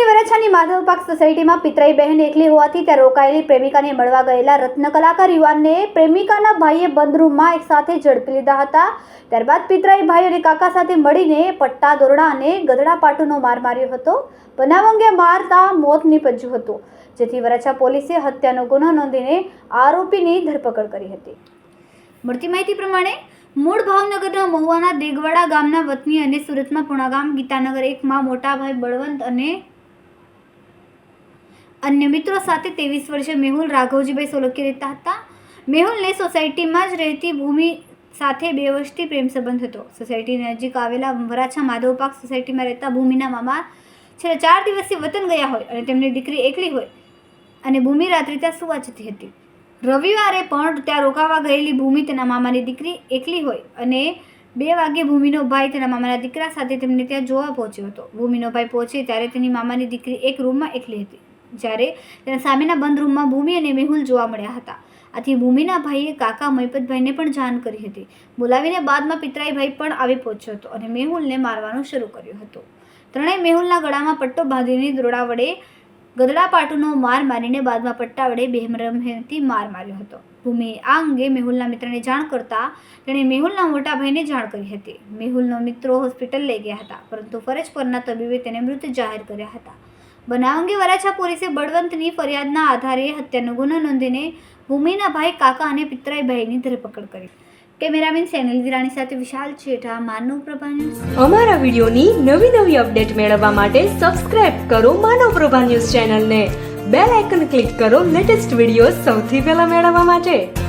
Madhav park સોસાયટીમાં પિતરાઈ બહેન એકલી હોવાથી ત્યાં રોકાયેલી પ્રેમિકાને મળવા ગયેલા રત્ન કલાકાર યુવાનને પ્રેમિકાના ભાઈએ બંધ રૂમમાં એક સાથે ઝડપી લીધા હતા. ત્યારબાદ પિતરાઈ ભાઈ અને કાકા સાથે મળીને પટ્ટા, દોરડા અને ગધડા પાટુનો માર માર્યો હતો. બનાવ અંગે મારતા મોત નીપજ્યું હતું, જેથી વરાછા પોલીસે હત્યાનો ગુનો નોંધીને આરોપીની ધરપકડ કરી હતી. મળતી માહિતી પ્રમાણે, મૂળ ભાવનગરના મહુવાના દેગવાડા ગામના વતની અને સુરતમાં પુણાગામ ગીતાનગર એકમાં મોટા ભાઈ બળવંત અને અન્ય મિત્રો સાથે ત્રેવીસ વર્ષે મેહુલ રાઘવજીભાઈ સોલંકી રહેતા હતા. મેહુલને સોસાયટીમાં જ રહેતી ભૂમિ સાથે બે વર્ષથી પ્રેમ સંબંધ હતો. સોસાયટીની નજીક આવેલા વરાછા માધવ પાર્ક સોસાયટીમાં રહેતા ભૂમિના મામા છેલ્લા ચાર દિવસથી વતન ગયા હોય અને તેમની દીકરી એકલી હોય અને ભૂમિ રાત્રે ત્યાં સુવા જતી હતી. રવિવારે પણ ત્યાં રોકાવા ગયેલી ભૂમિ તેના મામાની દીકરી એકલી હોય અને બે વાગે ભૂમિનો ભાઈ તેના મામાના દીકરા સાથે તેમને ત્યાં જોવા પહોંચ્યો હતો. ભૂમિનો ભાઈ પહોંચે ત્યારે તેની મામાની દીકરી એક રૂમમાં એકલી હતી. જ્યારે તેના સામેના બંધ રૂમમાં ભૂમિ અને મેહુલ જોવા મળ્યા હતા. આથી ભૂમિના ભાઈએ કાકા મહિપતભાઈને પણ જાણ કરી હતી. બોલાવીને બાદમાં પિતરાઈભાઈ પણ આવી પહોંચ્યો હતો અને મેહુલને મારવાનું શરૂ કર્યું હતું. ત્રણેય મેહુલના ગળામાં પટ્ટો બાંધીને દોરડા વડે ગદડાપાટુનો માર મારીને બાદમાં પટ્ટા વડે બેમરમહેથી માર માર્યો હતો. ભૂમિએ આ અંગે મેહુલના મિત્રને જાણ કરતા તેણે મેહુલના મોટા ભાઈને જાણ કરી હતી. મેહુલનો મિત્રો હોસ્પિટલ લઈ ગયા હતા, પરંતુ ફરજ પરના તબીબે તેને મૃત જાહેર કર્યા હતા. બનાવ અંગે વરાછા પોલીસે બળવંતની ફરિયાદના આધારે હત્યાનો ગુનો નોંધીને ભૂમિના ભાઈ કાકા અને પિતરાઈ ભાઈની ધરપકડ કરી. કેમેરામેન સેનલ વિરાણી સાથે વિશાલ છેઠા માનવ પ્રભા ન્યૂઝ. અમારા વિડીયોની નવી નવી અપડેટ મેળવવા માટે સબસ્ક્રાઇબ કરો માનવ પ્રભા ન્યૂઝ ચેનલને. બેલ આઇકન ક્લિક કરો લેટેસ્ટ વીડિયો સૌથી પહેલા મેળવવા માટે.